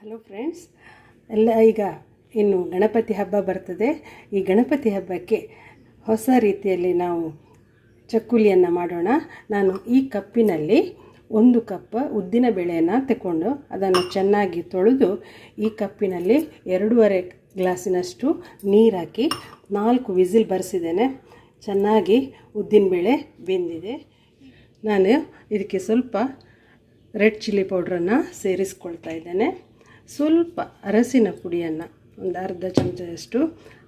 Hello friends ಎಲ್ಲ ಈಗ ಇನ್ನು ಗಣಪತಿ ಹಬ್ಬ ಬರ್ತದೆ. ಈ ಗಣಪತಿ ಹಬ್ಬಕ್ಕೆ ಹೊಸ ರೀತಿಯಲ್ಲಿ ನಾವು ಚಕ್ಕುಲಿಯನ್ನು ಮಾಡೋಣ. ನಾನು ಈ ಕಪ್ಪಿನಲ್ಲಿ ಒಂದು ಕಪ್ ಉದ್ದಿನ ಬೇಳೆಯನ್ನು ತಗೊಂಡು ಅದನ್ನು ಚೆನ್ನಾಗಿ ತೊಳೆದು ಈ ಕಪ್ಪಿನಲ್ಲಿ ಎರಡೂವರೆ ಗ್ಲಾಸಿನಷ್ಟು ನೀರು ಹಾಕಿ ನಾಲ್ಕು ವಿಸಿಲ್ ಬರೆಸಿದ್ದೇನೆ. ಚೆನ್ನಾಗಿ ಉದ್ದಿನಬೇಳೆ ಬೆಂದಿದೆ. ನಾನು ಇದಕ್ಕೆ ಸ್ವಲ್ಪ ರೆಡ್ ಚಿಲ್ಲಿ ಪೌಡ್ರನ್ನು ಸೇರಿಸ್ಕೊಳ್ತಾ ಇದ್ದೇನೆ. ಸ್ವಲ್ಪ ಅರಸಿನ ಪುಡಿಯನ್ನು, ಒಂದು ಅರ್ಧ ಚಮಚದಷ್ಟು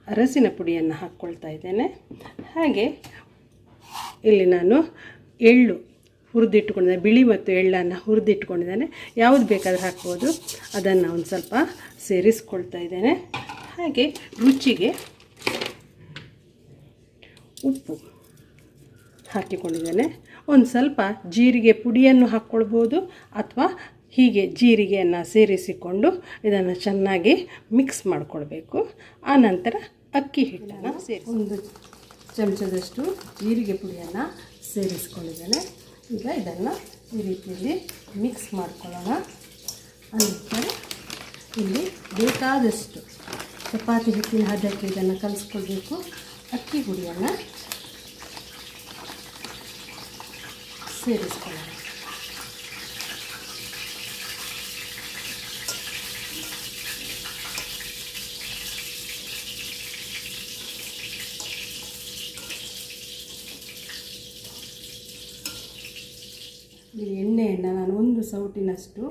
ಅರಸಿನ ಪುಡಿಯನ್ನು ಹಾಕ್ಕೊಳ್ತಾ ಇದ್ದೇನೆ. ಹಾಗೆ ಇಲ್ಲಿ ನಾನು ಎಳ್ಳು ಹುರಿದಿಟ್ಕೊಂಡಿದ್ದೇನೆ ಬಿಳಿ ಮತ್ತು ಎಳ್ಳನ್ನು ಹುರಿದಿಟ್ಕೊಂಡಿದ್ದೇನೆ. ಯಾವುದು ಬೇಕಾದರೂ ಹಾಕ್ಬೋದು. ಅದನ್ನು ಒಂದು ಸ್ವಲ್ಪ ಸೇರಿಸ್ಕೊಳ್ತಾ ಇದ್ದೇನೆ. ಹಾಗೆ ರುಚಿಗೆ ಉಪ್ಪು ಹಾಕಿಕೊಂಡಿದ್ದೇನೆ. ಒಂದು ಸ್ವಲ್ಪ ಜೀರಿಗೆ ಪುಡಿಯನ್ನು ಹಾಕ್ಕೊಳ್ಬೋದು ಅಥವಾ ಹೀಗೆ ಜೀರಿಗೆಯನ್ನು ಸೇರಿಸಿಕೊಂಡು ಇದನ್ನು ಚೆನ್ನಾಗಿ ಮಿಕ್ಸ್ ಮಾಡಿಕೊಳ್ಬೇಕು. ಆನಂತರ ಅಕ್ಕಿ ಹಿಟ್ಟನ್ನು ಸೇರಿಸಿ ಒಂದು ಚಮಚದಷ್ಟು ಜೀರಿಗೆ ಪುಡಿಯನ್ನು ಸೇರಿಸ್ಕೊಂಡಿದ್ದೇನೆ. ಈಗ ಇದನ್ನು ಈ ರೀತಿಯಲ್ಲಿ ಮಿಕ್ಸ್ ಮಾಡ್ಕೊಳ್ಳೋಣ. ಅನಂತರ ಇಲ್ಲಿ ಬೇಕಾದಷ್ಟು ಚಪಾತಿ ಹಿಟ್ಟಿನ ಹದಕ್ಕೆ ಇದನ್ನು ಕಲಿಸ್ಕೊಳ್ಬೇಕು. ಅಕ್ಕಿ ಹುಡಿಯನ್ನು ಸೇರಿಸ್ಕೊಳ್ಳೋಣ ಈ ಎಣ್ಣೆಯನ್ನು ನಾನು ಒಂದು ಸೌಟಿನಷ್ಟು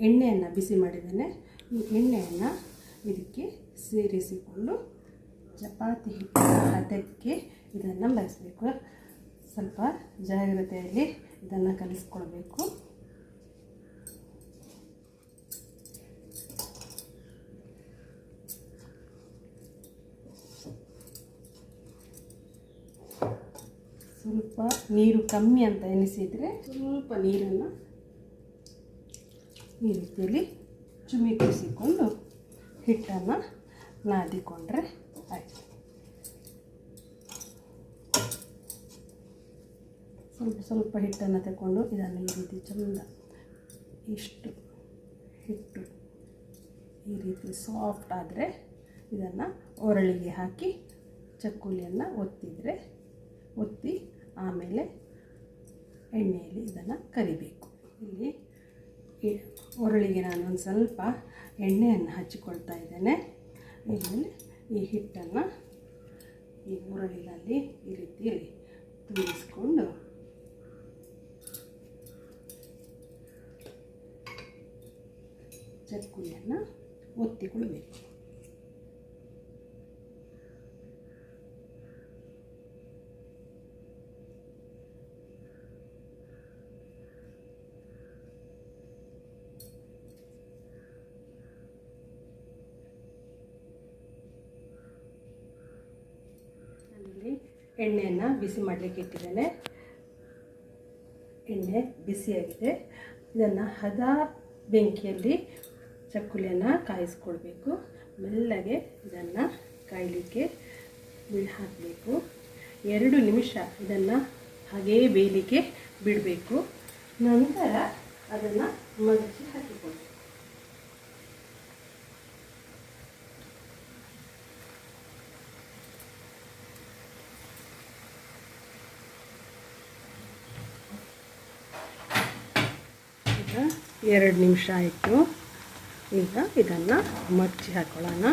ಎಣ್ಣೆಯನ್ನು ಬಿಸಿ ಮಾಡಿದ್ದೇನೆ. ಈ ಎಣ್ಣೆಯನ್ನು ಇದಕ್ಕೆ ಸೇರಿಸಿಕೊಂಡು ಚಪಾತಿ ಹಿಟ್ಟು ಅದಕ್ಕೆ ಇದನ್ನು ಬಳಸಬೇಕು. ಸ್ವಲ್ಪ ಜಾಗ್ರತೆಯಲ್ಲಿ ಇದನ್ನು ಕಲಿಸ್ಕೊಳ್ಬೇಕು ಸ್ವಲ್ಪ ನೀರು ಕಮ್ಮಿ ಅಂತ ಎನಿಸಿದರೆ ಸ್ವಲ್ಪ ನೀರನ್ನು ಈ ರೀತಿಯಲ್ಲಿ ಚುಮಿಕಿಸಿಕೊಂಡು ಹಿಟ್ಟನ್ನು ನಾದಿಕೊಂಡ್ರೆ ಆಯಿತು. ಸ್ವಲ್ಪ ಸ್ವಲ್ಪ ಹಿಟ್ಟನ್ನು ತಗೊಂಡು ಇದನ್ನು ಈ ರೀತಿ ಚಂದ ಇಷ್ಟು ಹಿಟ್ಟು ಈ ರೀತಿ ಸಾಫ್ಟ್ ಆದರೆ ಇದನ್ನು ಒರಳಿಗೆ ಹಾಕಿ ಚಕ್ಕುಲಿಯನ್ನು ಒತ್ತಿದರೆ ಒತ್ತಿ ಆಮೇಲೆ ಎಣ್ಣೆಯಲ್ಲಿ ಇದನ್ನು ಕರಿಬೇಕು. ಇಲ್ಲಿ ಒರಳಿಗೆ ನಾನು ಒಂದು ಸ್ವಲ್ಪ ಎಣ್ಣೆಯನ್ನು ಹಚ್ಚಿಕೊಳ್ತಾ ಇದ್ದೇನೆ. ಇಲ್ಲಿ ಈ ಹಿಟ್ಟನ್ನು ಈ ಉರಳಿನಲ್ಲಿ ಈ ರೀತಿಯಲ್ಲಿ ತುಂಬಿಸ್ಕೊಂಡು ಚಕ್ಕುಲಿಯನ್ನು ಒತ್ತಿಕೊಳ್ಬೇಕು ಎಣ್ಣೆಯನ್ನು ಬಿಸಿ ಮಾಡಲಿಕ್ಕೆ ಇಟ್ಟಿದ್ದೇನೆ. ಎಣ್ಣೆ ಬಿಸಿಯಾಗಿದೆ. ಇದನ್ನು ಹದ ಬೆಂಕಿಯಲ್ಲಿ ಚಕ್ಕುಲಿಯನ್ನು ಕಾಯಿಸ್ಕೊಳ್ಬೇಕು ಮೆಲ್ಲಗೆ ಇದನ್ನು ಕಾಯಲಿಕ್ಕೆ ಬಿಳಿ ಹಾಕಬೇಕು. ಎರಡು ನಿಮಿಷ ಇದನ್ನು ಹಾಗೇ ಬೇಯಲಿಕ್ಕೆ ಬಿಡಬೇಕು. ನಂತರ ಅದನ್ನು ಮಡಚಿ ಹಾಕಿಕೊಳ್ಬೇಕು ಎರಡು ನಿಮಿಷ ಆಯಿತು. ಈಗ ಇದನ್ನು ಮಚ್ಚಿ ಹಾಕೊಳ್ಳೋಣ.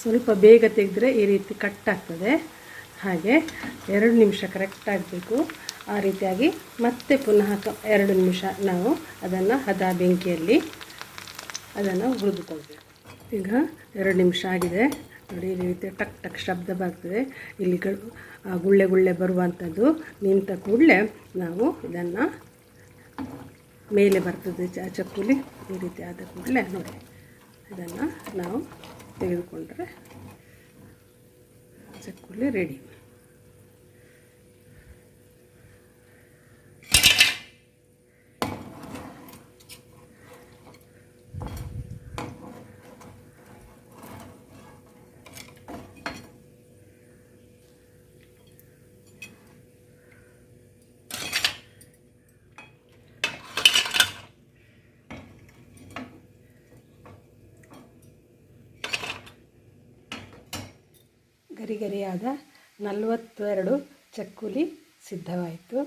ಸ್ವಲ್ಪ ಬೇಗ ತೆಗೆದ್ರೆ ಈ ರೀತಿ ಕಟ್ ಆಗ್ತದೆ. ಹಾಗೆ ಎರಡು ನಿಮಿಷ ಕರೆಕ್ಟ್ ಆಗಬೇಕು. ಆ ರೀತಿಯಾಗಿ ಮತ್ತೆ ಪುನಃ ಎರಡು ನಿಮಿಷ ನಾವು ಅದನ್ನು ಹದ ಬೆಂಕಿಯಲ್ಲಿ ಅದನ್ನು ಹುರಿದುಕೊಳ್ಬೇಕು. ಈಗ ಎರಡು ನಿಮಿಷ ಆಗಿದೆ. ನೋಡಿ, ಈ ರೀತಿ ಟಕ್ ಟಕ್ ಶಬ್ದ ಬರ್ತದೆ. ಇಲ್ಲಿ ಗುಳ್ಳೆ ಗುಳ್ಳೆ ಬರುವಂಥದ್ದು ನಿಂತ ಕೂಡಲೇ ನಾವು ಇದನ್ನು ಮೇಲೆ ಬರ್ತದೆ ಚಕ್ಕುಲಿ. ಈ ರೀತಿ ಆದ ಕೂಡಲೇ ನೋಡಿ, ಇದನ್ನು ನಾವು ತೆಗೆದುಕೊಂಡ್ರೆ ಚಕ್ಕುಲಿ ರೆಡಿ ಗರಿಗರಿಯಾದ ನಲವತ್ತೆರಡು ಚಕ್ಕುಲಿ ಸಿದ್ಧವಾಯಿತು.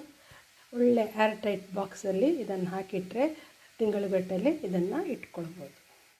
ಒಳ್ಳೆ ಏರ್ ಟೈಟ್ ಬಾಕ್ಸಲ್ಲಿ ಇದನ್ನು ಹಾಕಿಟ್ಟರೆ ತಿಂಗಳುಗಟ್ಟಲೆ ಇದನ್ನು ಇಟ್ಕೊಳ್ಬೋದು.